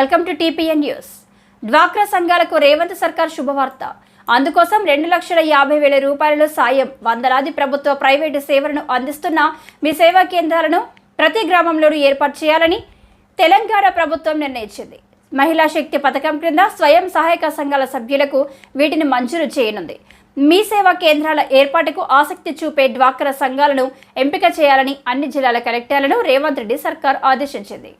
Welcome to TPN news. డ్వాక్రా సంఘాలకు రేవంత్ సర్కార్ శుభవార్త. అందుకోసం రెండు లక్షల యాభై వేల రూపాయల సాయం వందలాది ప్రభుత్వ ప్రైవేటు సేవలను అందిస్తున్న మీ సేవా కేంద్రాలను ప్రతి గ్రామంలోనూ ఏర్పాటు చేయాలని తెలంగాణ ప్రభుత్వం నిర్ణయించింది. మహిళా శక్తి పథకం క్రింద స్వయం సహాయక సంఘాల సభ్యులకు వీటిని మంజూరు చేయనుంది. మీ సేవా కేంద్రాల ఏర్పాటుకు ఆసక్తి చూపే డ్వాక్రా సంఘాలను ఎంపిక చేయాలని అన్ని జిల్లాల కలెక్టర్లను రేవంత్ రెడ్డి సర్కార్ ఆదేశించింది.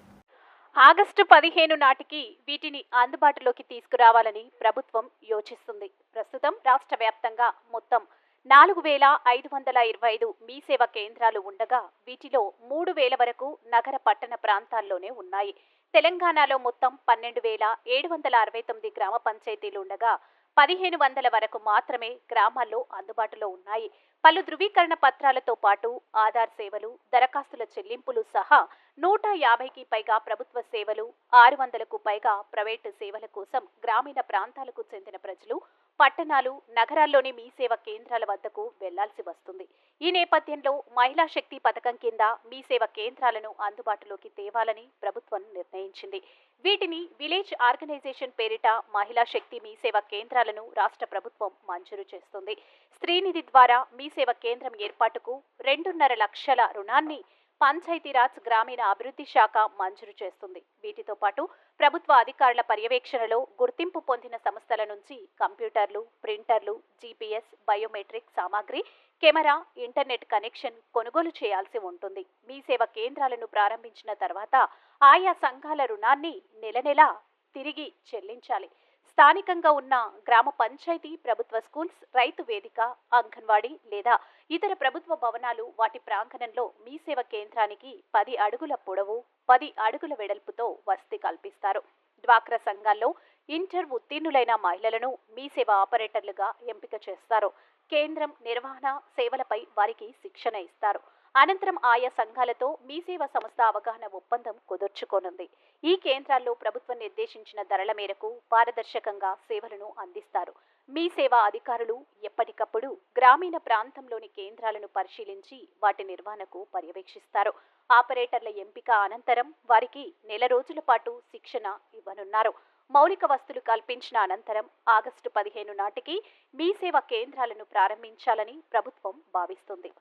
ఆగస్టు పదిహేను నాటికి వీటిని అందుబాటులోకి తీసుకురావాలని ప్రభుత్వం యోచిస్తుంది. ప్రస్తుతం రాష్ట్ర వ్యాప్తంగా మొత్తం నాలుగు వేల ఐదు వందల ఇరవై ఐదు మీ సేవ కేంద్రాలు ఉండగా వీటిలో మూడు వేల వరకు నగర పట్టణ ప్రాంతాల్లోనే ఉన్నాయి. తెలంగాణలో మొత్తం పన్నెండు వేల ఏడు వందల అరవై తొమ్మిది గ్రామ పంచాయతీలు ఉండగా పదిహేను వందల వరకు మాత్రమే గ్రామాల్లో అందుబాటులో ఉన్నాయి. పలు ధృవీకరణ పత్రాలతో పాటు ఆధార్ సేవలు దరఖాస్తుల చెల్లింపులు సహా నూట యాభైకి పైగా ప్రభుత్వ సేవలు ఆరు వందలకు పైగా ప్రైవేటు సేవల కోసం గ్రామీణ ప్రాంతాలకు చెందిన ప్రజలు పట్టణాలు నగరాల్లోని మీ సేవ కేంద్రాల వద్దకు వెళ్ళాల్సి వస్తుంది. ఈ నేపథ్యంలో మహిళా శక్తి పథకం కింద మీ సేవ కేంద్రాలను అందుబాటులోకి తేవాలని ప్రభుత్వం నిర్ణయించింది. వీటిని విలేజ్ ఆర్గనైజేషన్ పేరిట మహిళా శక్తి మీ సేవ కేంద్రాలను రాష్ట్ర ప్రభుత్వం మంజూరు చేస్తుంది. స్త్రీనిధి ద్వారా మీ సేవ కేంద్రం ఏర్పాటుకు రెండున్నర లక్షల రుణాన్ని పంచాయతీరాజ్ గ్రామీణ అభివృద్ధి శాఖ మంజూరు చేస్తుంది. వీటితో పాటు ప్రభుత్వ అధికారుల పర్యవేక్షణలో గుర్తింపు పొందిన సంస్థల నుంచి కంప్యూటర్లు ప్రింటర్లు జీపీఎస్ బయోమెట్రిక్ సామాగ్రి కెమెరా ఇంటర్నెట్ కనెక్షన్ కొనుగోలు చేయాల్సి ఉంటుంది. మీ సేవ కేంద్రాలను ప్రారంభించిన తర్వాత ఆయా సంఘాల రుణాన్ని నెల నెలా తిరిగి చెల్లించాలి. స్థానికంగా ఉన్న గ్రామ పంచాయతీ ప్రభుత్వ స్కూల్స్ రైతు వేదిక అంగన్వాడీ లేదా ఇతర ప్రభుత్వ భవనాలు వాటి ప్రాంగణంలో మీ సేవ కేంద్రానికి పది అడుగుల పొడవు పది అడుగుల వెడల్పుతో వసతి కల్పిస్తారు. డ్వాక్రా సంఘాల్లో ఇంటర్ ఉత్తీర్ణులైన మహిళలను మీ సేవ ఆపరేటర్లుగా ఎంపిక చేస్తారు. కేంద్రం నిర్వహణ సేవలపై వారికి శిక్షణ ఇస్తారు. అనంతరం ఆయా సంఘాలతో మీ సేవ సంస్థ అవగాహన ఒప్పందం కుదుర్చుకోనుంది. ఈ కేంద్రాల్లో ప్రభుత్వం నిర్దేశించిన ధరల మేరకు పారదర్శకంగా సేవలను అందిస్తారు. మీ సేవా అధికారులు ఎప్పటికప్పుడు గ్రామీణ ప్రాంతంలోని కేంద్రాలను పరిశీలించి వాటి నిర్వహణకు పర్యవేక్షిస్తారు. ఆపరేటర్ల ఎంపిక అనంతరం వారికి నెల రోజుల పాటు శిక్షణ ఇవ్వనున్నారు. మౌలిక వస్తులు కల్పించిన అనంతరం ఆగస్టు పదిహేను నాటికి మీ సేవ కేంద్రాలను ప్రారంభించాలని ప్రభుత్వం భావిస్తుంది.